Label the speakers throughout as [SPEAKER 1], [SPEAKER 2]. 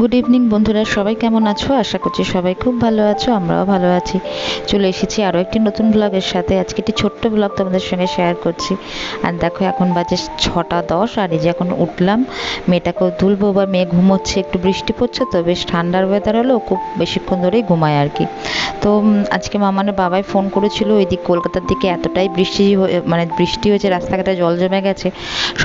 [SPEAKER 1] Good evening বন্ধুরা। সবাই কেমন আছো? আশা করছি সবাই খুব ভালো আছো, আমরাও ভালো আছি। চলে এসেছি আরও একটি নতুন ব্লগের সাথে। আজকে একটি ছোট্ট ব্লগ তোমাদের সঙ্গে শেয়ার করছি। আর দেখো, এখন বাজে ছটা দশ, আর এই যে এখন উঠলাম। মেয়েটাকেও তুলবো বা মেয়ে ঘুমোচ্ছে, একটু বৃষ্টি পড়ছে তো, বেশ ঠান্ডার ওয়েদার হলো, খুব বেশিক্ষণ ধরেই ঘুমায় আর কি। তো আজকে মামানের বাবাই ফোন করেছিল ওই দিক কলকাতার দিকে এতটাই বৃষ্টি মানে বৃষ্টি হয়েছে, রাস্তাঘাটে জল জমে গেছে।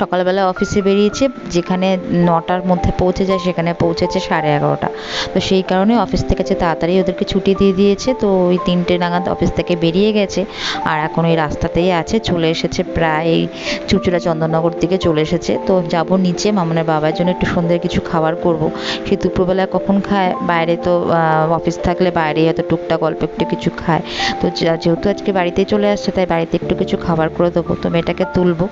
[SPEAKER 1] সকালবেলা অফিসে বেরিয়েছে, যেখানে নটার মধ্যে পৌঁছে যায়, সেখানে পৌঁছেছে সাড়ে এগারোটা। তো সেই কারণে অফিস থেকে যে তাড়াতাড়ি ওদেরকে ছুটি দিয়ে দিয়েছে, তো ওই তিনটে নাগাদ অফিস থেকে বেরিয়ে গেছে। আর এখন ওই রাস্তাতেই আছে, চলে এসেছে প্রায় চুচুড়া চন্দননগর দিকে চলে এসেছে। তো যাব নিচে, মামনের বাবার জন্য একটু সন্ধ্যের কিছু খাবার করব। সে দুপুরবেলায় কখন খায়? বাইরে তো অফিস থাকলে বাইরে হয়তো টুকটাক অল্প একটু কিছু খায়। তো যেহেতু আজকে বাড়িতেই চলে আসছে, তাই বাড়িতে একটু কিছু খাবার করে দেবো। তো মেয়েটাকে তুলবো।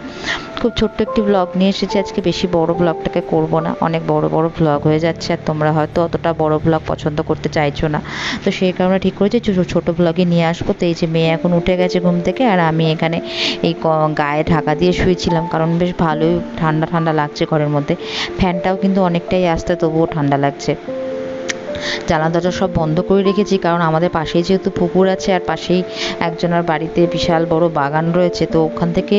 [SPEAKER 1] খুব ছোট্ট একটি ব্লগ নিয়ে এসেছি আজকে, বেশি বড় ব্লগটাকে করব না। অনেক বড় বড় ব্লগ হয়ে যাচ্ছে আর তোমরা হয়তো অতটা বড় ব্লগ পছন্দ করতে চাইছো না। তো সেই কারণে ঠিক করেছি ছোট ব্লগে নিয়ে আসব। তো এই যে মেয়ে এখন উঠে গেছে ঘুম থেকে, আর আমি এখানে এই গায়ে ঢাকা দিয়ে শুয়েছিলাম, কারণ বেশ ভালোই ঠান্ডা ঠান্ডা লাগছে ঘরের মধ্যে। ফ্যানটাও কিন্তু অনেকটাই আসতে তবুও ঠান্ডা লাগছে। জানলা দরজা সব বন্ধ করে রেখেছি, কারণ আমাদের পাশেই যেহেতু পুকুর আছে আর পাশেই একজনের বাড়িতে বিশাল বড় বাগান রয়েছে, তো ওখান থেকে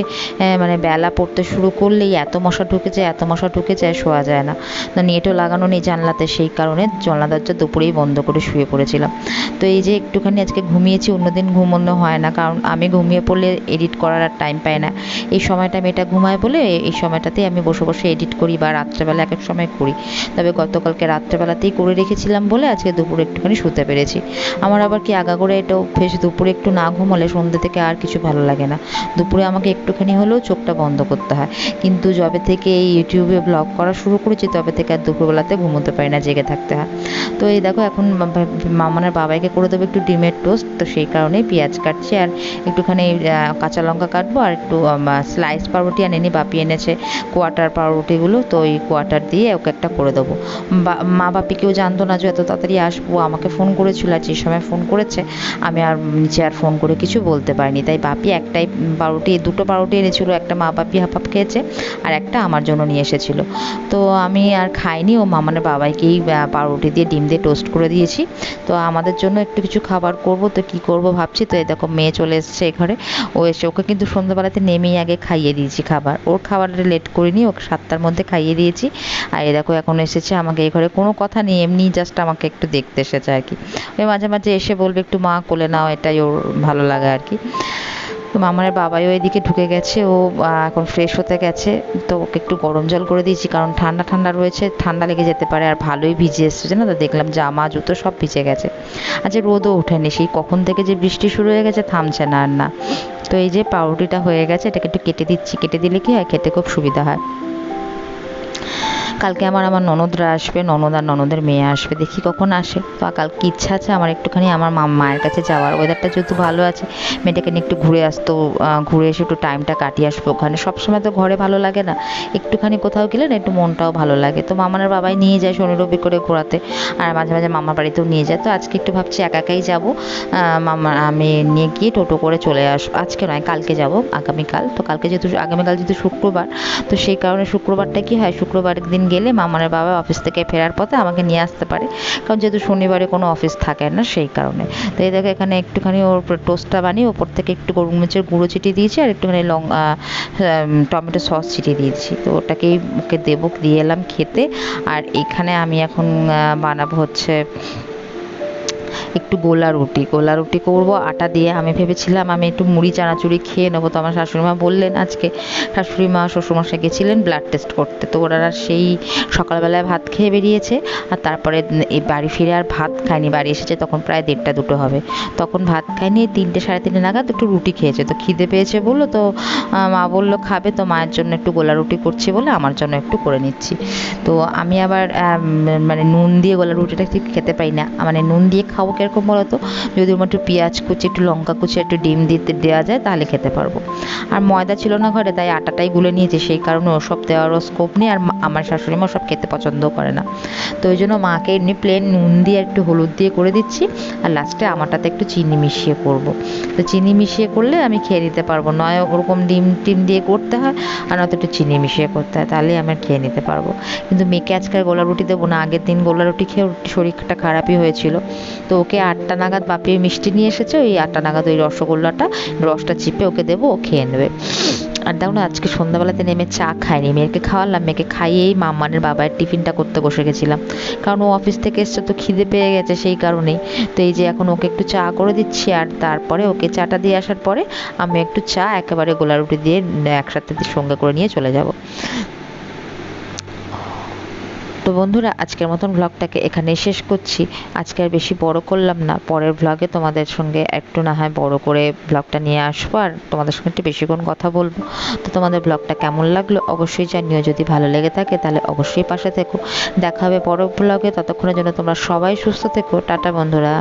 [SPEAKER 1] মানে বেলা পড়তে শুরু করলেই এত মশা ঢুকে যায়, এত মশা ঢুকে যায়, শোয়া যায় না। তো নেটও লাগানো নেই জানলাতে, সেই কারণে জানলা দরজা দুপুরেই বন্ধ করে শুয়ে পড়েছিলাম। তো এই যে একটুখানি আজকে ঘুমিয়েছি, অন্যদিন ঘুমোনো হয় না, কারণ আমি ঘুমিয়ে পড়লে এডিট করার আর টাইম পাই না। এই সময়টা মেয়েটা ঘুমায় বলে, এই সময়টাতেই আমি বসে বসে এডিট করি বা রাত্রেবেলা এক এক সময় করি। তবে গতকালকে রাত্রেবেলাতেই করে রেখেছিলাম বলে আজকে দুপুরে একটুখানি শুতে পেরেছি। আমার আবার কি আগা করে এটা অভ্যেস দুপুরে একটু না ঘুমালে সন্ধ্যে থেকে আর কিছু ভালো লাগে না। দুপুরে আমাকে একটুখানি হলেও চোখটা বন্ধ করতে হয়। কিন্তু যবে থেকে এই ইউটিউবে ব্লগ করা শুরু করেছি, তবে থেকে আর দুপুরবেলাতে ঘুমোতে পারি না, জেগে থাকতে হয়। তো এই দেখো, এখন মামানের বাবাইকে করে দেবো একটু ডিমের টোস্ট। তো সেই কারণে পেঁয়াজ কাটছি আর একটুখানি কাঁচা লঙ্কা কাটবো আর একটু স্লাইস পাউরুটি আনেনি বাপি এনেছে। কোয়াটার পাউরুটিগুলো, তো ওই কোয়াটার দিয়ে ওকে একটা করে দেবো। মা বাপি কেউ জানতো না যে এত তাড়াতাড়ি আসব, আমাকে ফোন করেছিল আর যে সময় ফোন করেছে, আমি আর নিচে আর ফোন করে কিছু বলতে পারিনি। তাই বাপি একটাই পাউরুটি, দুটো পাউরুটি এনেছিল, একটা মা বাপি হাফ হাফ খেয়েছে আর একটা আমার জন্য নিয়ে এসেছিল। তো আমি আর খাইনি, ও মামানের বাবাইকেই পাউরুটি দিয়ে ডিম দিয়ে টোস্ট করে দিয়েছি। তো আমাদের জন্য একটু কিছু খাবার করব, তো কি করব ভাবছি, তো এই দেখো মেয়ে চলে এসেছে ঘরে ও এসে, ওকে কিন্তু সন্ধ্যাবেলাতে নেমেই আগে খাইয়ে দিয়েছি খাবার। ওর খাবারটা লেট করিনি, ওকে সাতটার মধ্যে খাইয়ে দিয়েছি। আর এই দেখো এখন এসেছে আমাকে এই ঘরে, কোনো কথা নেই, এমনি জাস্ট আমাকে একটু দেখতে এসেছে আর কি। ওই মাঝে মাঝে এসে বলবে একটু মা কোলে নাও, এটাই ওর ভালো লাগে আর কি। তো মামার বাবাইও এদিকে ঢুকে গেছে, ও এখন ফ্রেশ হতে গেছে। তো ওকে একটু গরম জল করে দিয়েছি, কারণ ঠান্ডা ঠান্ডা রয়েছে, ঠান্ডা লেগে যেতে পারে আর ভালোই ভিজে এসেছে না তো? দেখলাম জামা, জুতো সব ভিজে গেছে। আজ রোদও ওঠেনি, সেই কখন থেকে যে বৃষ্টি শুরু হয়ে গেছে থামছে না আর না। তো এই যে পাউরুটিটা হয়ে গেছে, এটাকে একটু কেটে দিচ্ছি। কেটে দিলে কি হয়, খেতে খুব সুবিধা হয়। কালকে আমার আমার ননদরা আসবে, ননদ আর ননদের মেয়ে আসবে, দেখি কখন আসে। তো কালকে ইচ্ছা আছে আমার একটুখানি আমার মা মায়ের কাছে যাওয়ার। ওয়েদারটা যেহেতু ভালো আছে, মেয়েটাকে নিয়ে একটু ঘুরে আসতো ঘুরে এসে একটু টাইমটা কাটিয়ে আসব ওখানে। সবসময় তো ঘরে ভালো লাগে না। একটুখানি কোথাও গেলে না একটু মনটাও ভালো লাগে। তো মামার বাবাই নিয়ে যায় শনি রবি করে ঘোরাতে, আর মাঝে মাঝে মামার বাড়িতেও নিয়ে যায়। তো আজকে একটু ভাবছি একা একাই যাব। মামা, আমি নিয়ে গিয়ে টোটো করে চলে আসব। আজকে নয়, কালকে যাব, আগামীকাল। তো কালকে যেহেতু, আগামীকাল যেহেতু শুক্রবার, তো সেই কারণে শুক্রবারটা কি হয়? শুক্রবারের দিন গেলে মামার বাবা অফিস থেকে ফেরার পথে আমাকে নিয়ে আসতে পারে। কারণ যেহেতু শনিবারে কোনো অফিস থাকে না, সেই কারণে। তো এই দেখো এখানে একটুখানি ওর টোস্টটা বানিয়ে ওপর থেকে একটু গোলমরিচের গুঁড়ো ছিটিয়ে দিয়েছি আর একটুখানি লং টমেটো সস ছিটিয়ে দিয়েছি। তো ওটাকেই ওকে দেবো, দিয়ে এলাম খেতে। আর এখানে আমি এখন বানাবো হচ্ছে একটু গোলা রুটি। গোলা রুটি করব, আটা দিয়ে আমি ভেবেছিলাম আমি একটু মুড়ি, চানাচুরি খেয়ে নেব। তো আমার শাশুড়ি মা বললেন আজকে শাশুড়ি মা শ্বশুরমশাই গেছিলেন ব্লাড টেস্ট করতে। তো ওরা সেই সকালবেলায় ভাত খেয়ে বেরিয়েছে, আর তারপরে এই বাড়ি ফিরে আর ভাত খায়নি। বাড়ি এসেছে তখন প্রায় দেড়টা দুটো হবে। তখন ভাত খায়নি, তিনটে, সাড়ে তিনটে নাগাদ একটু রুটি খেয়েছে। তো খিদে পেয়েছে বলল তো মা বলল, খাবে তো, মায়ের জন্য একটু গোলা রুটি করছি বলে আমার জন্য একটু করে নিচ্ছি। তো আমি আবার মানে নুন দিয়ে গোলা রুটিটা ঠিক খেতে পাই না। মানে নুন দিয়ে খাব কীরকম বলতো যদি ওর একটু পেঁয়াজ কুচি, একটু লঙ্কা কুচি, একটু ডিম দিতে দেওয়া যায় তাহলে খেতে পারব। আর ময়দা ছিল না ঘরে, তাই আটাটাই গুলে নিয়েছে, সেই কারণে ওসব দেওয়ারও স্কোপ নেই, আর আমার শাশুড়ি মা সব খেতে পছন্দও করে না। তো ওই জন্য মাকে এমনি প্লেন নুন দিয়ে একটু হলুদ দিয়ে করে দিচ্ছি, আর লাস্টে আমারটাতে একটু চিনি মিশিয়ে করব। তো চিনি মিশিয়ে করলে আমি খেয়ে নিতে পারব, নয় ওরকম ডিম টিম দিয়ে করতে হয়, আর নয়তো একটু চিনি মিশিয়ে করতে হয় তাহলে আমি খেয়ে নিতে পারব। কিন্তু মেয়েকে আজকে গোলা রুটি দেবো না, আগের দিন গোলা রুটি খেয়ে শরীরটা খারাপই হয়েছিল। তো ওকে আটটা নাগাদ বাপিয়ে মিষ্টি নিয়ে এসেছে, ওই আটটা নাগাদ ওই রসগোল্লাটা, রসটা চিপে ওকে দেবো, ও খেয়ে নেবে। আর দেখো আজকে সন্ধ্যাবেলাতে নেমে চা খাইনি, মেয়েকে খাওয়ালাম, মেয়েকে খাইয়েই মামানের বাবার টিফিনটা করতে বসে গেছিলাম। কারণ ও অফিস থেকে এসছে তো খিদে পেয়ে গেছে সেই কারণেই। তো এই যে এখন ওকে একটু চা করে দিচ্ছি, আর তারপরে ওকে চাটা দিয়ে আসার পরে আমি একটু চা, একেবারে গোলা রুটি দিয়ে একসাথে সঙ্গে করে নিয়ে চলে যাব। তো বন্ধুরা, আজকের মতন ব্লগটাকে এখানে শেষ করছি। আজকে আর বেশি বড় করলাম না। পরের ব্লগে তোমাদের সঙ্গে একটু না হয় বড় করে ব্লগটা নিয়ে আসব। আর তোমাদের সঙ্গে একটু বেশিক্ষণ কথা বলব। তো তোমাদের ব্লগটা কেমন লাগল অবশ্যই জানিও। যদি ভালো লেগে থাকে তাহলে অবশ্যই পাশে থেকো। দেখা হবে পরের ব্লগে ততক্ষণের জন্য তোমরা সবাই সুস্থ থেকো। টাটা বন্ধুরা।